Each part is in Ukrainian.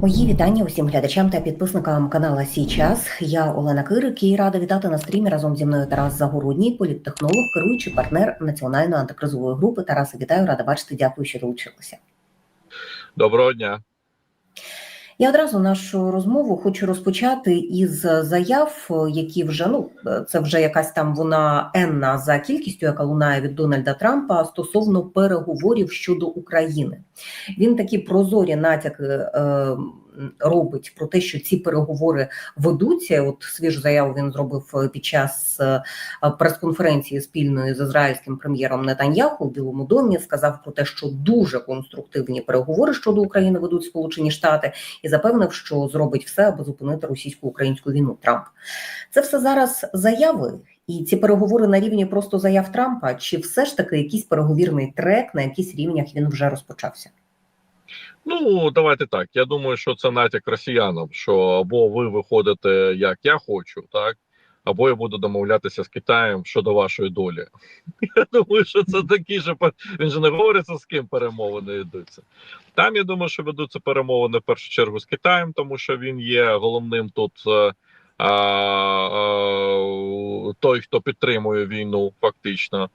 Мої вітання усім глядачам та підписникам канала Січас. Я Олена Кирик і рада вітати на стрімі разом зі мною Тарас Загородній, політтехнолог, керуючий партнер національної антикризової групи. Тараса, вітаю, рада бачити. Дякую, що долучилися. Доброго дня. Я одразу нашу розмову хочу розпочати із заяв, які вже ну це вже якась там вона енна за кількістю, яка лунає від Дональда Трампа стосовно переговорів щодо України. Він такі прозорі натяки е, робить про те, що ці переговори ведуться. От свіжу заяву він зробив під час е, прес-конференції спільної з ізраїльським прем'єром Нетаньяху в Білому домі. Сказав про те, що дуже конструктивні переговори щодо України ведуть Сполучені Штати, і запевнив, що зробить все, аби зупинити російсько-українську війну. Трамп це все зараз заяви. І ці переговори на рівні просто заяв Трампа, чи все ж таки якийсь переговірний трек на якісь рівнях він вже розпочався? Ну давайте так. Я думаю, що це натяк росіянам, що або ви виходите як я хочу, так або я буду домовлятися з Китаєм щодо вашої долі. Я думаю, що це такі ж він же не говориться з ким перемовини йдуться. Там я думаю, що ведуться перемовини в першу чергу з Китаєм, тому що він є головним тут. Той, хто підтримує війну, фактично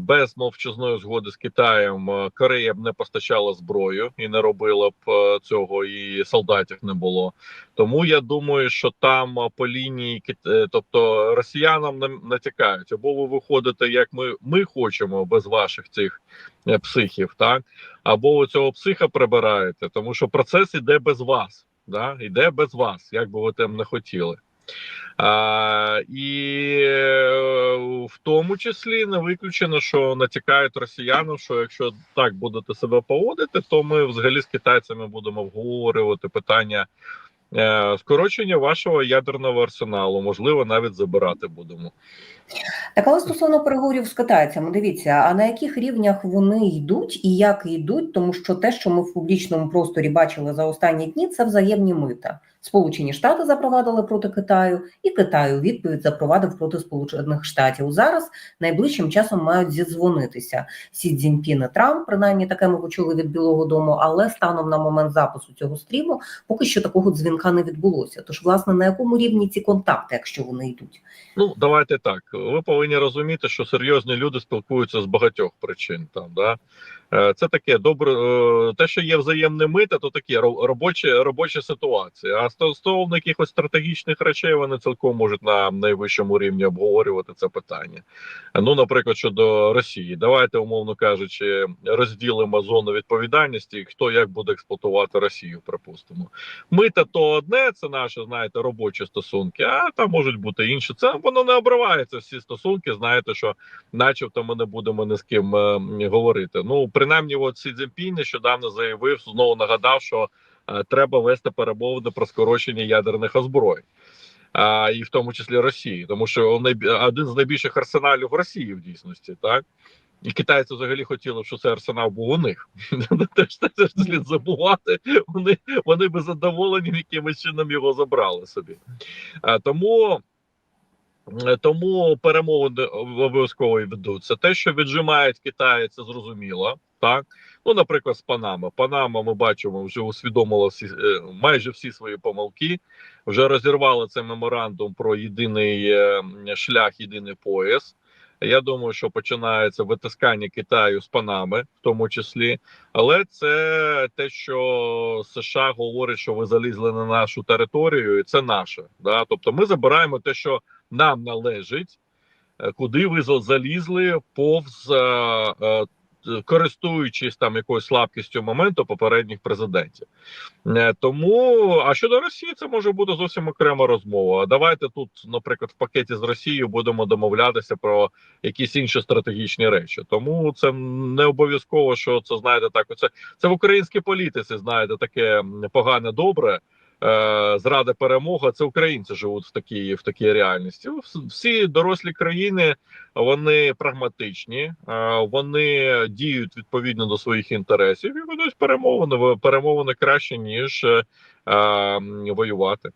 без мовчазної згоди з Китаєм Корея б не постачала зброю і не робила б цього, і солдатів не було. Тому я думаю, що там по лінії е, тобто росіянам нам натякають, або ви виходите, як ми, ми хочемо, без ваших цих е, психів, так або ви цього психа прибираєте, тому що процес іде без вас. Да, йде без вас, як би ви там не хотіли. А, І е, в тому числі не виключено, що натякають росіянам, що якщо так будете себе поводити, то ми взагалі з китайцями будемо обговорювати питання е, скорочення вашого ядерного арсеналу, можливо, навіть забирати будемо. Так, але стосовно переговорів з китайцями, дивіться, а на яких рівнях вони йдуть і як йдуть, тому що те, що ми в публічному просторі бачили за останні дні, це взаємні мита. Сполучені Штати запровадили проти Китаю, і Китай у відповідь запровадив проти Сполучених Штатів. Зараз найближчим часом мають зідзвонитися Сі Цзіньпін і Трамп. Принаймні таке ми почули від Білого Дому, але станом на момент запису цього стріму поки що такого дзвінка не відбулося. Тож, власне, на якому рівні ці контакти, якщо вони йдуть? Ну давайте так. Ви повинні розуміти, що серйозні люди спілкуються з багатьох причин. Там да це таке добре. е, Те, що є взаємне мита, то таке ро- робоча робоча ситуація. А стосовно якихось стратегічних речей вони цілком можуть на найвищому рівні обговорювати це питання. Ну, наприклад, щодо Росії, давайте, умовно кажучи, розділимо зону відповідальності, хто як буде експлуатувати Росію. Припустимо, мита то одне, це наші, знаєте, робочі стосунки. А там можуть бути інші. Це воно не обривається. Всі стосунки. Знаєте, що, начебто, ми не будемо ні з ким е, говорити. Ну принаймні, от Сі Цзіньпінь нещодавно заявив, знову нагадав, що е, треба вести перемовини про скорочення ядерних озброєнь. А, і в тому числі Росії, тому що один з найбільших арсеналів в Росії в дійсності, так і китайці взагалі хотіли, щоб цей арсенал був у них. Теж теж слід забувати. Вони вони би задоволені якимось чином його забрали собі. Тому. е, Тому перемовини обов'язково ведуться. Те, що віджимають Китай, це зрозуміло. Так, ну наприклад, з Панами. Панама, ми бачимо, вже усвідомила всі е, майже всі свої помилки. Вже розірвали цей меморандум про єдиний е, шлях, єдиний пояс. Я думаю, що починається витискання Китаю з Панами, в тому числі, але це те, що США говорить, що ви залізли на нашу територію, і це наше. Да? Тобто, ми забираємо те, що нам належить, е, куди ви залізли повз. Користуючись там якоюсь слабкістю моменту попередніх президентів, Е, тому а щодо Росії, це може бути зовсім окрема розмова. Давайте тут, наприклад, в пакеті з Росією будемо домовлятися про якісь інші стратегічні речі. Тому це не обов'язково, що це знаєте, так це, це в українській політиці. Знаєте, таке погане добре. Е, зрада перемога. Це українці живуть в такій в такій реальності. Всі дорослі країни вони прагматичні, е, вони діють відповідно до своїх інтересів і ведуть перемовини. Перемовини краще ніж е, воювати.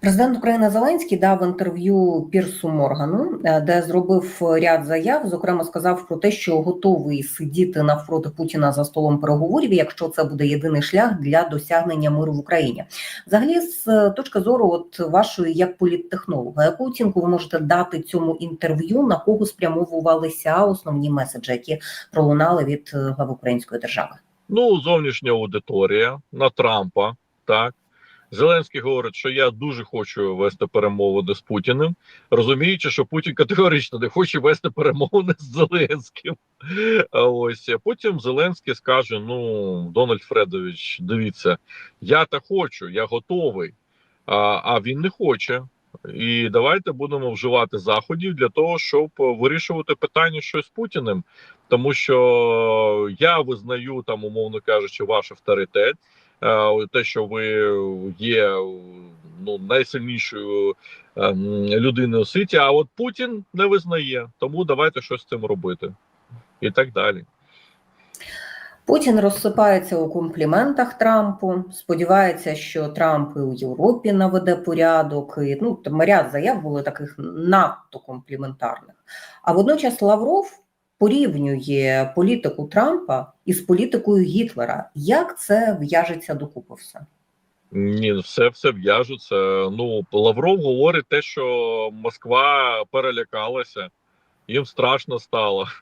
Президент України Зеленський дав інтерв'ю Пірсу Моргану, е, де зробив ряд заяв. Зокрема, сказав про те, що готовий сидіти навпроти Путіна за столом переговорів, якщо це буде єдиний шлях для досягнення миру в Україні. Взагалі, з е, точки зору, от вашої як політтехнолога, яку оцінку ви можете дати цьому інтерв'ю, на кого спрямовувалися основні меседжі, які пролунали від е, глави української держави? Ну, зовнішня аудиторія на Трампа, так. Зеленський говорить, що я дуже хочу вести перемовини з Путіним, розуміючи, що Путін категорично не хоче вести перемовини з Зеленським. А Ось потім Зеленський скаже: Ну, Дональд Фредович, дивіться, я та хочу, я готовий, а, а він не хоче. І давайте будемо вживати заходів для того, щоб вирішувати питання щось з Путіним, тому що я визнаю там, умовно кажучи, ваш авторитет. Е, те, що ви є ну найсильнішою людиною у світі, а от Путін не визнає, тому давайте щось з цим робити, і так далі. Путін розсипається у компліментах Трампу. Сподівається, що Трамп і у Європі наведе порядок. І ну там ряд заяв були таких надто компліментарних. А водночас Лавров порівнює політику Трампа із політикою Гітлера. Як це в'яжеться докупи все? Ні, все все в'яжеться. Ну Лавров говорить те, що Москва перелякалася. Їм страшно стало.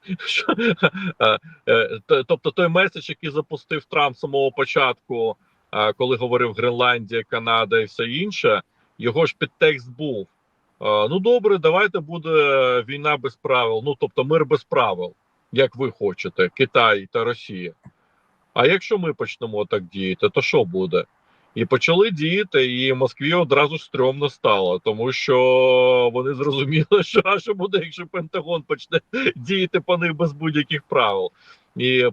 Е, е, Тобто той меседж, який запустив Трамп з самого початку, е, коли говорив Гренландія, Канада і все інше, його ж підтекст був. Ну добре, давайте буде війна без правил. Ну тобто мир без правил, як ви хочете, Китай та Росія. А якщо ми почнемо так діяти, то що буде? І почали діяти, і Москві одразу ж стрьомно стало, тому що вони зрозуміли, що а що буде, якщо Пентагон почне діяти по них без будь-яких правил, і е,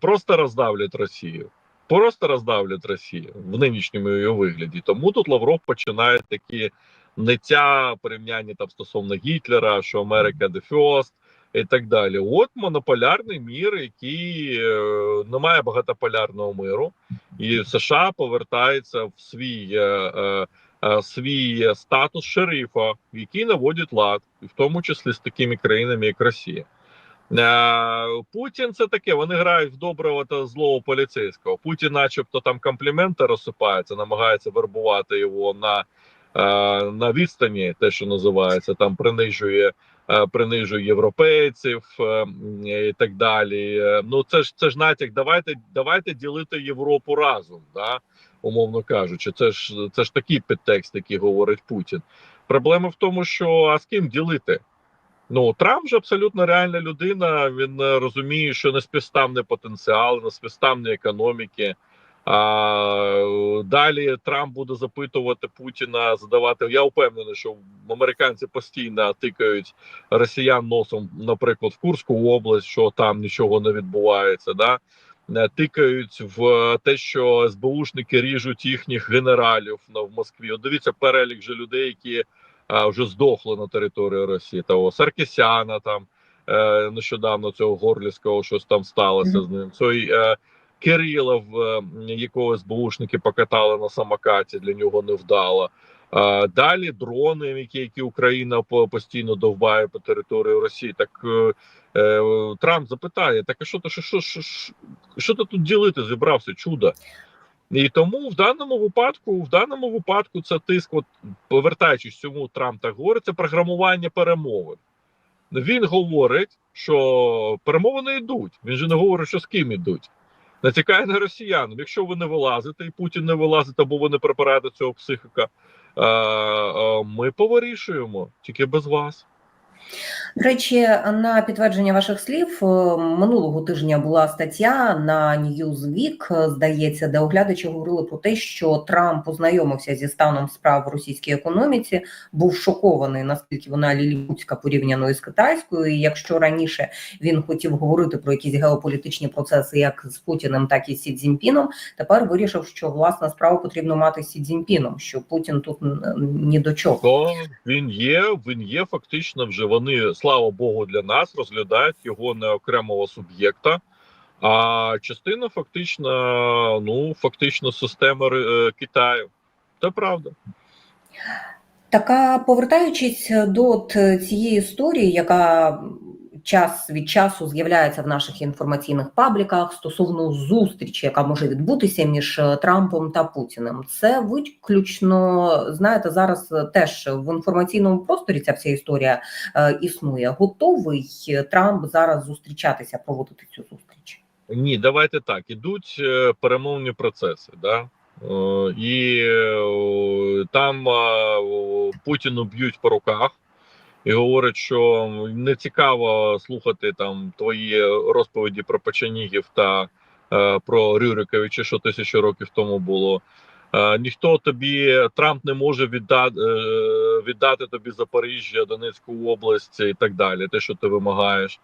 просто роздавлять Росію. Просто роздавлять Росію в нинішньому її вигляді. Тому тут Лавров починає такі ниття порівняння там стосовно Гітлера, що Америка the first, і так далі. От монополярний мір, який е, не має багатополярного миру, і США повертається в свій е, е, свій статус шерифа, який наводить лад, в тому числі з такими країнами, як Росія. Путін це таке. Вони грають в доброго та злого поліцейського. Путін, начебто, там компліменти розсипається, намагається вербувати його на, на відстані, те, що називається, там принижує. е, Принижує європейців е, і так далі. Е, Ну це ж це ж натяк. Давайте давайте ділити Європу разом, да умовно кажучи. Це ж це ж такий підтекст, який говорить Путін. Проблема в тому, що а з ким ділити? Ну Трамп же абсолютно реальна людина. Він е, розуміє, що неспівставний потенціал, неспівставні економіки. А е, далі Трамп буде запитувати Путіна, задавати. Я впевнений, що американці постійно тикають росіян носом, наприклад, в Курську область, що там нічого не відбувається. Да? Е, Тикають в те, що СБУшники ріжуть їхніх генералів на в Москві. От дивіться перелік же людей, які а, вже здохли на території Росії. Того Саркісяна там е, нещодавно цього Горлівського щось там сталося з ним. Цей е, Кирилов, якого СБУшники покатали на самокаті, для нього не вдало. Далі дрони, які, які Україна постійно довбає по території Росії. Так е, е, Трамп запитає: так а що що, що, що, що, що ти тут ділити зібрався? Чудо. І тому в даному випадку, в даному випадку, це тиск, от повертаючись цьому, Трамп так говорить, це програмування перемовин. Він говорить, що перемовини йдуть. Він же не говорить, що з ким йдуть. Натякає на росіян. Якщо ви не вилазите, і Путін не вилазить, або ви не припираєте до цього психіка, е, е, ми повирішуємо тільки без вас. До речі, на підтвердження ваших слів е, минулого тижня була стаття на Newsweek, е, здається, де оглядачі говорили про те, що Трамп познайомився зі станом справ в російській економіці, був шокований, наскільки вона ліліпутська порівняно із китайською. І якщо раніше він хотів говорити про якісь геополітичні процеси, як з Путіним, так і з Сі Цзіньпіном, тепер вирішив, що власна справа потрібно мати з Сі Цзіньпіном, що Путін тут ні до чого. То він є, він є фактично вже вони, слава Богу, для нас розглядають його не окремого суб'єкта, а частина фактично, ну фактично системи е, Китаю. Це правда. Така повертаючись до цієї історії, яка час від часу з'являється в наших інформаційних пабліках стосовно зустрічі, яка може відбутися між Трампом та Путіним, це виключно знаєте зараз теж в інформаційному просторі ця вся історія е, існує. Готовий Трамп зараз зустрічатися, проводити цю зустріч? Ні, давайте так. Ідуть е, перемовні процеси, да? Е, і е, там е, Путіну б'ють по руках і говорять, що не цікаво слухати там твої розповіді про Печенігів та е, про Рюриковича, що тисячу років тому було. Е, ніхто тобі Трамп не може віддати, е, віддати тобі Запоріжжя, Донецьку область і так далі. Те, що ти вимагаєш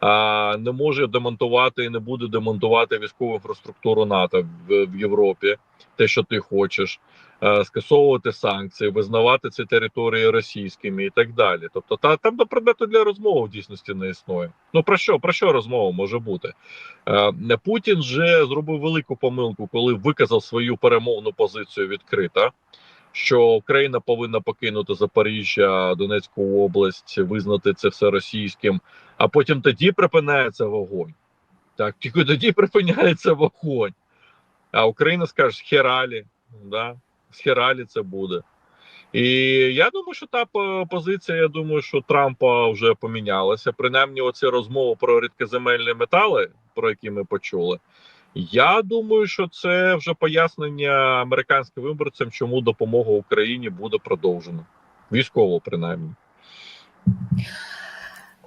а, не може демонтувати і не буде демонтувати військову інфраструктуру НАТО в, в Європі, те, що ти хочеш, скасовувати санкції, визнавати ці території російськими і так далі. Тобто, та там до предмету для розмови в дійсності не існує. Ну про що про що розмова може бути? А, Путін вже зробив велику помилку, коли виказав свою перемовну позицію відкрита. Що Україна повинна покинути Запоріжжя, Донецьку область, визнати це все російським, а потім тоді припинається вогонь. Так, тільки тоді припиняється вогонь. А Україна скаже, хералі, да? З хералі це буде. І я думаю, що та позиція, я думаю, що Трампа вже помінялася. Принаймні, оці розмови про рідкоземельні метали, про які ми почули. Я думаю, що це вже пояснення американським виборцям, чому допомога Україні буде продовжена. Військово, принаймні.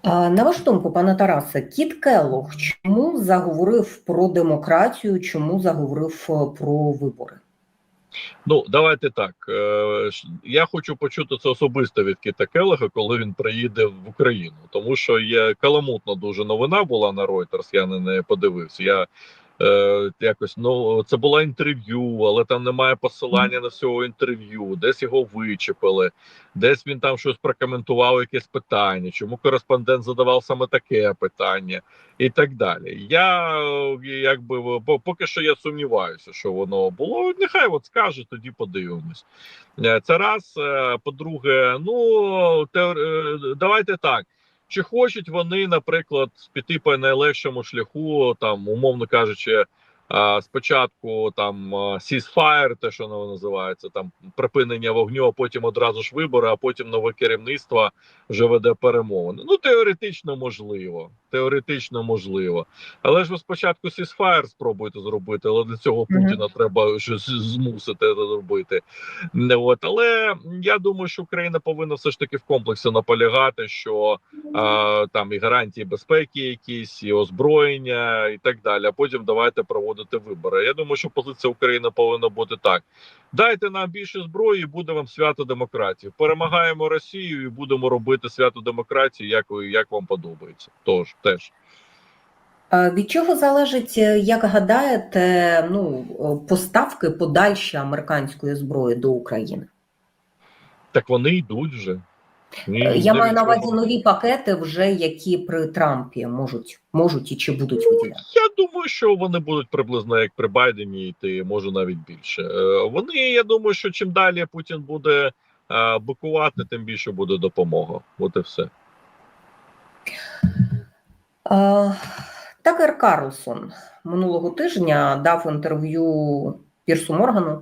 На вашу думку, пане Тарасе, Кіт Келлог чому заговорив про демократію, чому заговорив е, про вибори? Ну, давайте так. Е, Я хочу почути це особисто від Кіта Келега, коли він приїде в Україну. Тому що є каламутна дуже новина була на Reuters, я на неї подивився. Я е, якось ну це було інтерв'ю, але там немає посилання на всього інтерв'ю. Десь його вичепили, десь він там щось прокоментував, якесь питання. Чому кореспондент задавав саме таке питання, і так далі. Я е, якби поки що я сумніваюся, що воно було. Нехай от скаже, тоді подивимось. Е, Це раз. Е, По-друге, ну теор... е, давайте так. Чи хочуть вони, наприклад, піти по найлегшому шляху, там, умовно кажучи, спочатку там ceasefire, те, що воно називається, там припинення вогню, а потім одразу ж вибори, а потім нове керівництво вже веде перемовини. Ну, теоретично можливо. Теоретично можливо. Але ж ви спочатку ceasefire спробуйте зробити, але для цього. Путіна треба щось змусити це зробити. Не от, але я думаю, що Україна повинна все ж таки в комплексі наполягати, що а, там і гарантії безпеки, якісь, і озброєння, і так далі. А потім давайте проводити вибори. Я думаю, що позиція України повинна бути так: дайте нам більше зброї, і буде вам свято демократії. Перемагаємо Росію і будемо робити свято демократії, як як вам подобається. Тож теж. Від чого залежить, е, як гадаєте, ну, поставки подальші американської зброї до України? Так вони йдуть вже. Ні, Е, Я маю на увазі нові пакети, вже які при Трампі можуть, можуть і чи будуть виділяти. Я думаю, що вони будуть приблизно як при Байдені йти, може навіть більше. Е, Вони, я думаю, що чим далі Путін буде е, бикувати, тим більше буде допомога. От і все. Такер Карлсон минулого тижня дав інтерв'ю Пірсу Моргану,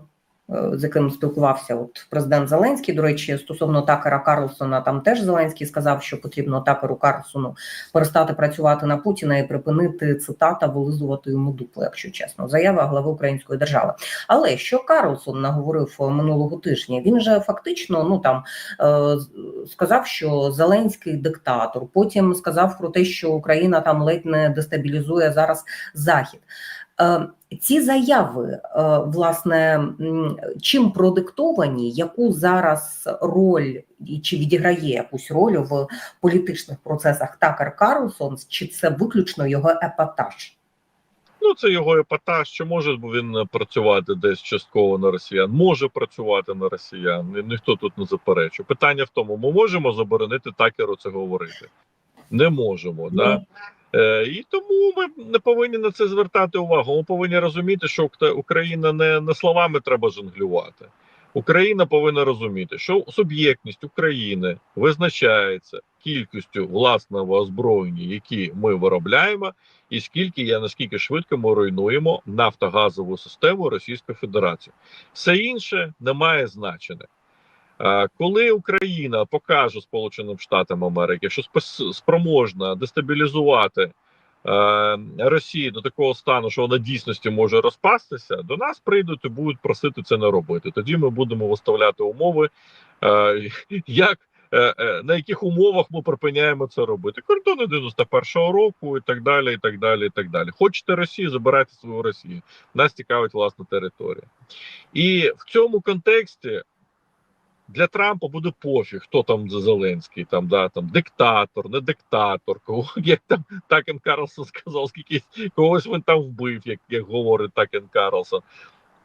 з яким спілкувався от президент Зеленський. До речі, стосовно Такера Карлсона, там теж Зеленський сказав, що потрібно Такеру Карлсону перестати працювати на Путіна і припинити цитата вилизувати йому дупло, якщо чесно, заява глави української держави. Але що Карлсон наговорив минулого тижня? Він же фактично ну там е, сказав, що Зеленський диктатор. Потім сказав про те, що Україна там ледь не дестабілізує зараз захід. Е, Ці заяви, е, власне, чим продиктовані, яку зараз роль чи відіграє якусь роль в політичних процесах Такер Карлсон, чи це виключно його епатаж? Ну, це його епатаж. Чи може він працювати десь частково на росіян? Може працювати на росіян. Ніхто тут не заперечує. Питання в тому: ми можемо заборонити такеру це говорити? Не можемо. Да? Ну. І тому ми не повинні на це звертати увагу. Ми повинні розуміти, що Україна не, не словами треба жонглювати. Україна повинна розуміти, що суб'єктність України визначається кількістю власного озброєння, які ми виробляємо, і скільки я наскільки швидко ми руйнуємо нафтогазову систему Російської Федерації. Все інше не має значення. Е, Коли Україна покаже Сполученим Штатам Америки, що спроможна дестабілізувати е, Росію до такого стану, що вона дійсності може розпастися, до нас прийдуть і будуть просити це не робити. Тоді ми будемо виставляти умови, е, як на яких умовах ми припиняємо це робити. Кордони 91-го року і так далі. і так далі, і так далі. Хочете Росію, забирайте свою Росію. Нас цікавить власна територія. І в цьому контексті для Трампа буде пофіг, хто там Зеленський, там да там диктатор, не диктатор, кого як там Такен Карлсон сказав, скільки когось він там вбив, як, як говорить Такен Карлсон.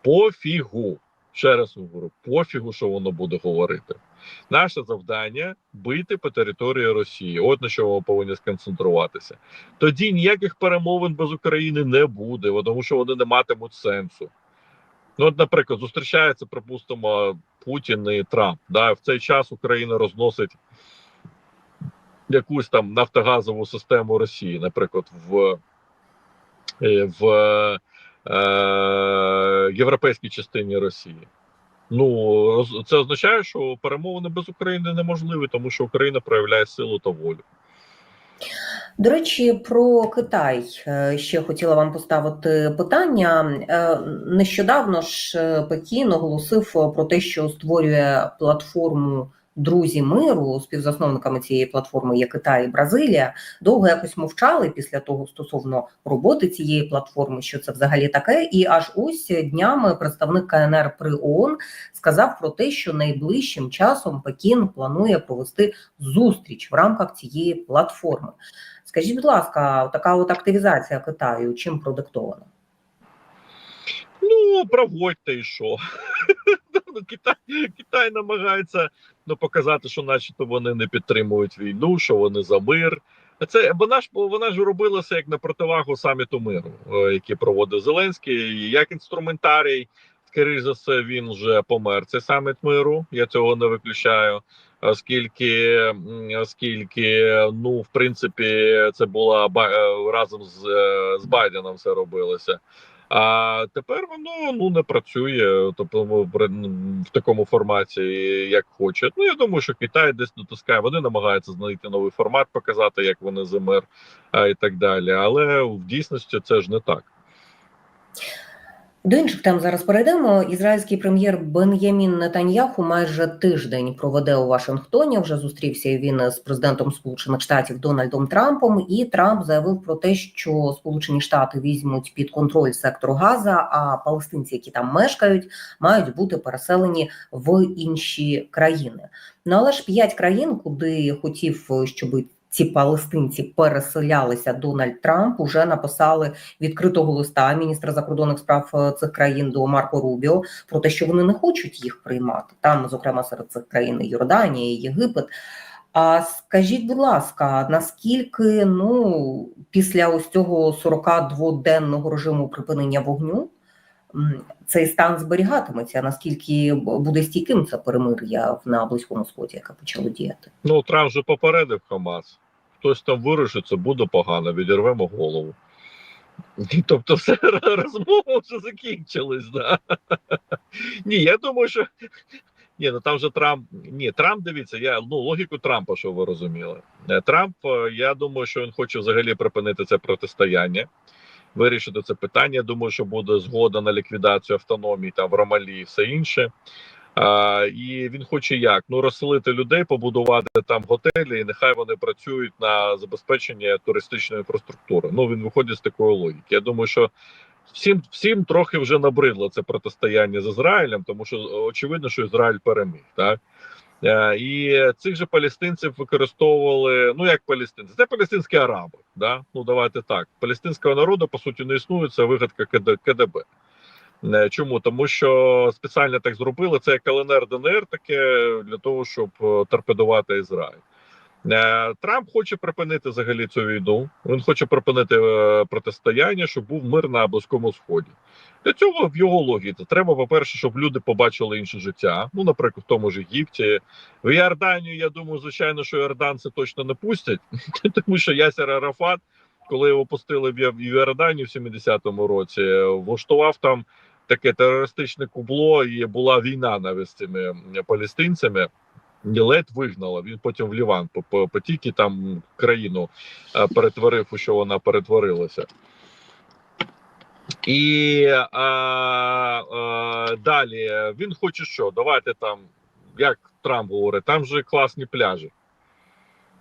Пофігу. Ще раз говорю, пофігу, що воно буде говорити. Наше завдання бити по території Росії. От на що ми повинні сконцентруватися. Тоді ніяких перемовин без України не буде, тому що вони не матимуть сенсу. Ну, от, наприклад, зустрічається, припустимо, Путін і Трамп. Да, в цей час Україна розносить якусь там нафтогазову систему Росії, наприклад, в, е, в е, європейській частині Росії. Ну, це означає, що перемовини без України неможливі, тому що Україна проявляє силу та волю. До речі, про Китай е, ще хотіла вам поставити питання. Е, Нещодавно ж е, Пекін оголосив про те, що створює платформу Друзі миру. Співзасновниками цієї платформи є Китай і Бразилія. Довго якось мовчали після того стосовно роботи цієї платформи, що це взагалі таке. І аж ось днями представник КНР при ООН сказав про те, що найближчим часом Пекін планує провести зустріч в рамках цієї платформи. Скажіть, будь ласка, така от активізація Китаю чим продиктована? Ну, проводьте і що. Ну, Китай, Китай намагається ну, показати, що начебто вони не підтримують війну, що вони за мир. Це вона ж вона ж робилася як на противагу саміту миру, е, який проводив Зеленський, як інструментарій. Скоріше за все, він вже помер. Цей саміт миру. Я цього не виключаю. Оскільки, оскільки, ну, в принципі, це була е, разом з, е, з Байденом все робилося. А тепер воно ну не працює, тобто в такому форматі, як хоче. Ну я думаю, що Китай десь дотискає. Вони намагаються знайти новий формат, показати, як вони замер і так далі. Але в дійсності це ж не так. До інших тем зараз перейдемо. Ізраїльський прем'єр Бен'ямін Нетаньяху майже тиждень проведе у Вашингтоні. Вже зустрівся він з президентом Сполучених Штатів Дональдом Трампом. І Трамп заявив про те, що Сполучені Штати візьмуть під контроль сектор Газа, а палестинці, які там мешкають, мають бути переселені в інші країни. Ну але ж п'ять країн, куди хотів, щоб ці палестинці переселялися Дональд Трамп, уже написали відкритого листа міністра закордонних справ е, цих країн до Марко Рубіо про те, що вони не хочуть їх приймати. Там, зокрема, серед цих країн Йорданія, Єгипет. А скажіть, будь ласка, наскільки ну після ось цього 42-денного режиму припинення вогню цей стан зберігатиметься? Наскільки буде стійким це перемир'я на близькому сході, яке почало діяти? Ну Трамп вже попередив Хамас. Хтось там вирушиться, буде погано, відірвемо голову. Тобто, все розмова вже закінчилась. Да? Ні, я думаю, що ні, ну там же Трамп. Ні, Трамп дивіться, я ну логіку Трампа, що ви розуміли. Е, Трамп, е, я думаю, що він хоче взагалі припинити це протистояння, вирішити це питання. Думаю, що буде згода на ліквідацію автономії там в Ромалі і все інше. А, і він хоче як? Ну розселити людей, побудувати там готелі, і нехай вони працюють на забезпечення туристичної інфраструктури. Ну він виходить з такої логіки. Я думаю, що всім всім трохи вже набридло це протистояння з Ізраїлем, тому що очевидно, що Ізраїль переміг. Так і цих же палестинців використовували. Ну як палестинці, це палестинські араби. Да? Ну давайте так. Палестинського народу по суті не існує. Це вигадка КД, КДБ. Е, Чому? Тому що спеціально так зробили це як ЛНР ДНР, таке для того, щоб е, торпедувати Ізраїль. Е, Трамп хоче припинити взагалі цю війну. Він хоче припинити е, протистояння, щоб був мир на близькому сході. Для цього в його логіці треба, по-перше, щоб люди побачили інше життя. Ну, наприклад, в тому ж Єгипті. В Іорданію, я думаю, звичайно, що іорданці точно не пустять, тому що Ясер Арафат, коли його пустили в Іорданію в 70-му році, влаштував там таке терористичне кубло, і була війна навіть з цими палестинцями. Ледь вигнала. Він потім в Ліван по- і там країну е, перетворив, у що вона перетворилася. І а, а, далі він хоче що? Давайте там, як Трамп говорить, там же класні пляжі.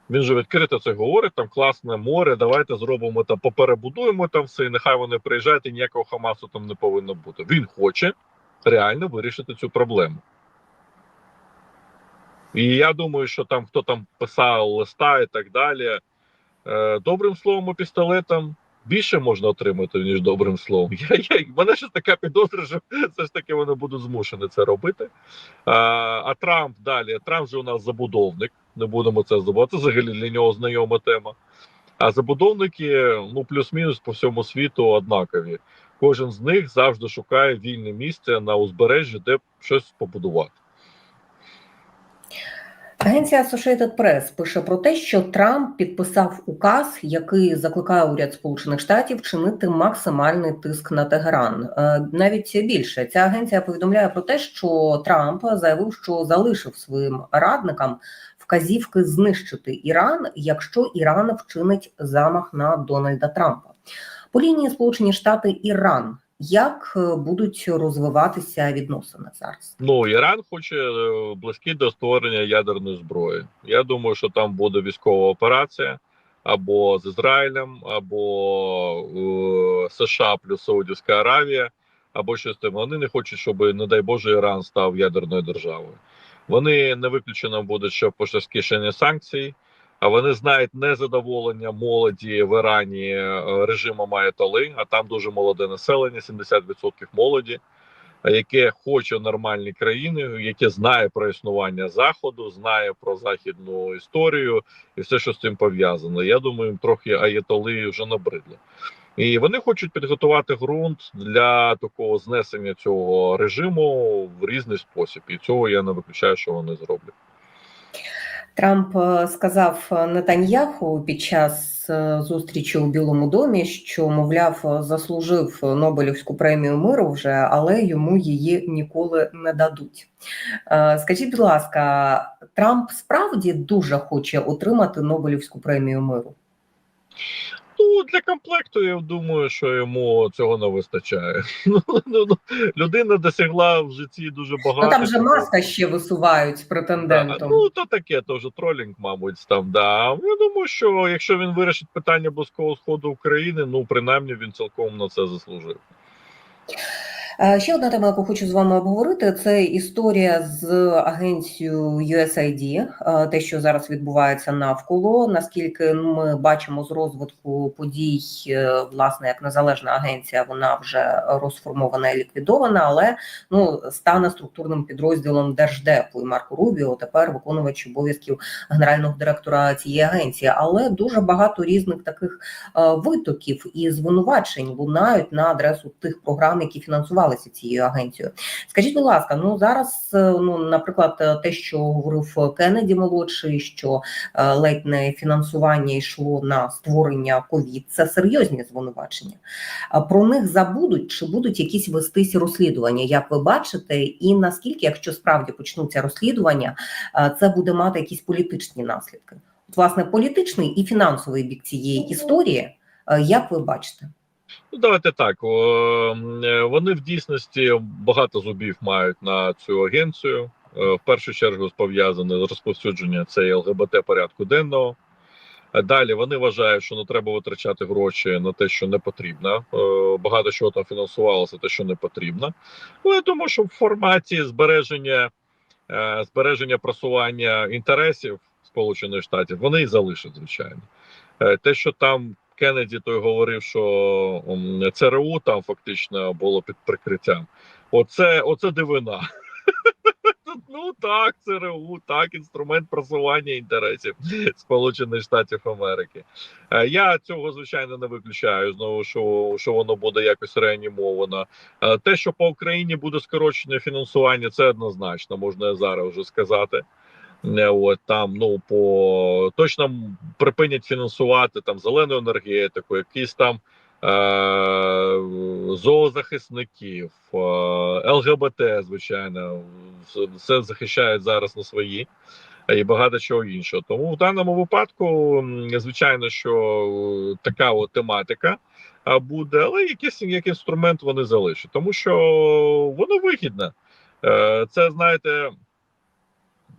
Він же відкрито це говорить, там класне море, давайте зробимо там, поперебудуємо там все, і нехай вони приїжджають, і ніякого Хамасу там не повинно бути. Він хоче реально вирішити цю проблему. І я думаю, що там хто там писав листа і так далі. Е, добрим словом і пістолетом більше можна отримати, ніж добрим словом. Я, я, мене ще така підозра, що все ж таки вони будуть змушені це робити. А, а Трамп далі. Трамп же у нас забудовник. Не будемо це забувати. Це взагалі для нього знайома тема. А забудовники, ну плюс-мінус по всьому світу однакові. Кожен з них завжди шукає вільне місце на узбережжі, де щось побудувати. Агенція Associated Press пише про те, що Трамп підписав указ, який закликає уряд Сполучених Штатів чинити максимальний тиск на Тегеран. Е, Навіть більше ця агенція повідомляє про те, що Трамп заявив, що залишив своїм радникам вказівки знищити Іран, якщо Іран вчинить замах на Дональда Трампа. По лінії Сполучені Штати Іран. Як е, будуть розвиватися відносини зараз? Ну, Іран хоче е, близький до створення ядерної зброї. Я думаю, що там буде військова операція або з Ізраїлем, або е, США плюс Саудівська Аравія, або щось там. Вони не хочуть, щоб, не дай Боже, Іран став ядерною державою. Вони не виключено буде, що пошли скишені санкцій, вони знають незадоволення молоді в Ірані е, режимом Аятоли, а там дуже молоде населення, 70% молоді яке хоче нормальні країни, яке знає про існування заходу, знає про західну історію і все, що з цим пов'язано. Я думаю, трохи аєтоли вже набридли. І вони хочуть підготувати ґрунт для такого знесення цього режиму в різний спосіб. І цього я не виключаю, що вони зроблять. Трамп е, сказав Нетаньяху під час е, зустрічі у Білому домі, що мовляв заслужив Нобелівську премію миру вже, але йому її ніколи не дадуть. Е, Скажіть, будь ласка, Трамп справді дуже хоче отримати Нобелівську премію миру? Ну, для комплекту я думаю, що йому цього не вистачає. Ну, ну, ну, людина досягла в житті дуже багато. Ну там же маска ще висувають Да, претендентом. ну то таке, то вже тролінг, мабуть, там. Да. Я думаю, що якщо він вирішить питання близького сходу України, ну принаймні він цілком на це заслужив. Е, Ще одна тема, яку хочу з вами обговорити, це історія з агенцією USAID, е, те, що зараз відбувається навколо. Наскільки ми бачимо з розвитку подій, е, власне, як незалежна агенція, вона вже розформована і ліквідована, але ну стане структурним підрозділом держдепу і Марко Рубіо тепер виконувач обов'язків генерального директора цієї агенції. Але дуже багато різних таких витоків і звинувачень лунають на адресу тих програм, які фінансувалися цією агенцією. Скажіть, будь ласка, ну зараз, е, ну наприклад, е, те, що говорив Кеннеді молодший, що е, ледь не фінансування йшло на створення ковід, це серйозні звинувачення. Про них забудуть чи будуть якісь вестись розслідування, як ви бачите, і наскільки, якщо справді почнуться розслідування, це буде мати якісь політичні наслідки? Власне, політичний і фінансовий бік цієї історії, як ви бачите? Ну, давайте так. е, Вони в дійсності багато зубів мають на цю агенцію. Е, В першу чергу пов'язане з розповсюдженням цієї ЛГБТ порядку денного. Далі вони вважають, що не треба витрачати гроші на те, що не потрібно. Е, Багато чого там фінансувалося, те, що не потрібно. Ну, я думаю, що в форматі збереження, е, збереження просування інтересів Сполучених Штатів вони і залишать, звичайно. Е, Те, що там Кеннеді той говорив, що ЦРУ там фактично було під прикриттям. Оце, оце дивина. Ну так, ЦРУ, так, інструмент просування інтересів Сполучених Штатів Америки. Е, Я цього звичайно не виключаю. Знову що, що воно буде якось реанімовано. Е, Те, що по Україні буде скорочене фінансування, це однозначно, можна зараз вже сказати. Е, От там ну по точно припинять фінансувати там зелену енергетику, якісь там е, зоозахисників, е, ЛГБТ, звичайно, все- захищають зараз на свої е, і багато чого іншого. Тому в даному випадку, звичайно, що е, така от тематика буде, але якийсь як інструмент вони залишать, тому що воно вигідне. Це знаєте.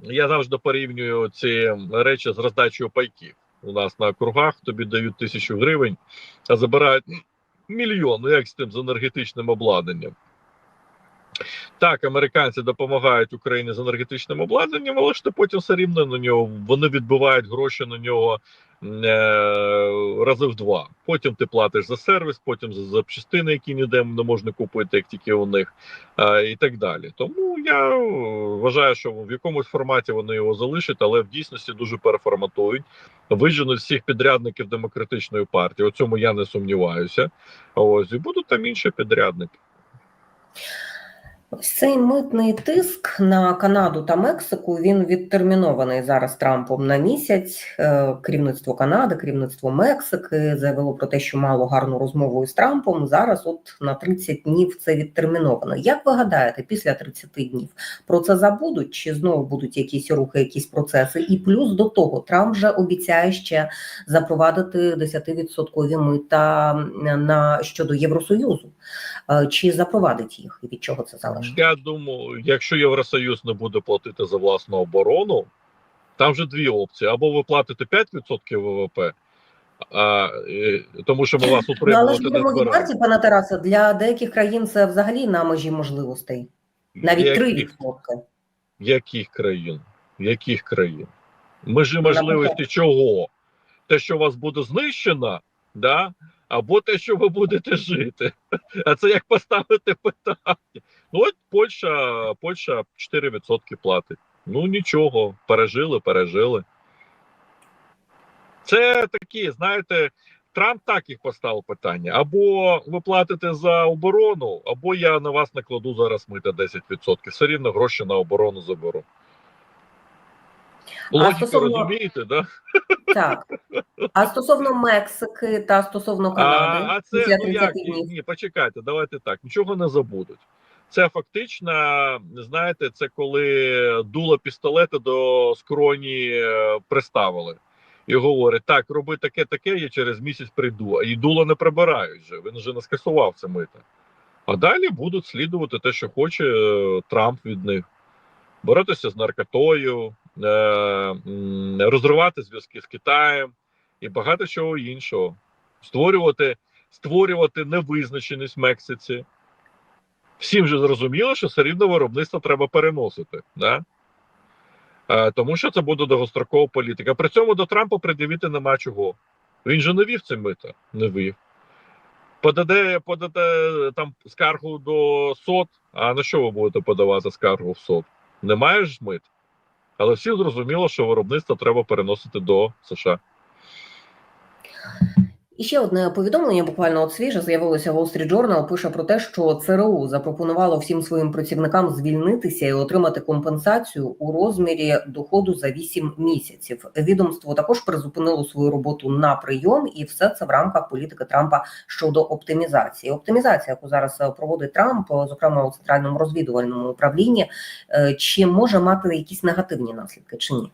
Я завжди порівнюю ці речі з роздачею пайків. У нас на округах тобі дають тисячу гривень, а забирають мільйон. Ну як з тим з енергетичним обладнанням? Так, американці допомагають Україні з енергетичним обладнанням, але ж ти потім все рівно на нього вони відбивають гроші на нього рази в два. Потім ти платиш за сервіс, потім за запчастини, які ніде не можна купити, як тільки у них, е, і так далі. Тому я е, вважаю, що в якомусь форматі вони його залишать, але в дійсності дуже переформатують, виженуть всіх підрядників демократичної партії. У цьому я не сумніваюся. Ось і будуть там інші підрядники. Ось цей митний тиск на Канаду та Мексику він відтермінований зараз Трампом на місяць. Е, Керівництво Канади, керівництво Мексики заявило про те, що мало гарну розмову із Трампом. Зараз, от на 30 днів, це відтерміновано. Як ви гадаєте, після 30 днів про це забудуть? Чи знову будуть якісь рухи, якісь процеси? І плюс до того, Трамп вже обіцяє ще запровадити 10% мита на щодо Євросоюзу. Е, Чи запровадить їх і від чого це залежить? Я думаю, якщо Євросоюз не буде платити за власну оборону, там вже дві опції: або ви платите 5% ВВП, а, е, тому що ми вас Ну, але ж не збираємо. пане Тарасе, для деяких країн це взагалі на межі можливостей. Навіть Яких, 3%. яких країн? Яких країн? Межі можливості чого? Те, що вас буде знищено, да? Або те, що ви будете жити. А це як поставити питання? Ну, от Польща, Польща 4% платить. Ну нічого, пережили, пережили. Це такі, знаєте, Трамп так їх поставив питання: або ви платите за оборону, або я на вас накладу зараз мита 10%. Все рівно гроші на оборону заберу. Логіку стосовно- розумієте, да? Так. А стосовно Мексики та стосовно Канади, А, а це ну як днів. ні, почекайте, давайте так. Нічого не забудуть. Це фактично, знаєте, це коли дуло пістолета до скроні е, приставили і говорять: так, роби таке, таке, я через місяць прийду. А і дуло не прибирають вже. Він вже не скасував це мито. А далі будуть слідувати те, що хоче е, Трамп від них. Боротися з наркотою, розривати зв'язки з Китаєм і багато чого іншого. Створювати, створювати невизначеність в Мексиці. Всім же зрозуміло, що все рівно виробництво треба переносити. Да? Е, тому що це буде довгострокова політика. При цьому до Трампа пред'явити нема чого. Він же не вів це мито, не вів. Подаде, подаде там скаргу до СОД. А на що ви будете подавати скаргу в СОД? Немає ж мит. Але всі зрозуміло, що виробництво треба переносити до США. І ще одне повідомлення, буквально от свіже, з'явилося Wall Street Journal, пише про те, що ЦРУ запропонувало всім своїм працівникам звільнитися і отримати компенсацію у розмірі доходу за 8 місяців. Відомство також призупинило свою роботу на прийом, і все це в рамках політики Трампа щодо оптимізації. Оптимізація, яку зараз е, проводить Трамп, е, зокрема у центральному розвідувальному управлінні, е, чи може мати якісь негативні наслідки, чи ні?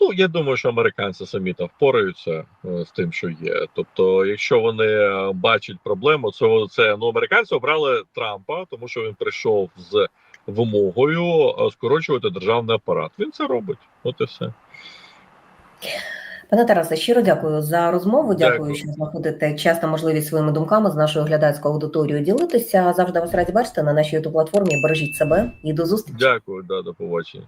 Ну, я думаю, що американці самі там впораються е, з тим, що є. Тобто, якщо вони е, бачать проблему, це, це ну, американці обрали Трампа, тому що він прийшов з вимогою е, скорочувати державний апарат. Він це робить. От і все. Пане Тарасе, щиро дякую за розмову. Дякую, Дякую. що знаходите час та можливість своїми думками з нашою глядацькою аудиторією ділитися. Завжди вас раді бачити на нашій youtube платформі. Бережіть себе і до зустрічі. Дякую, да, до побачення.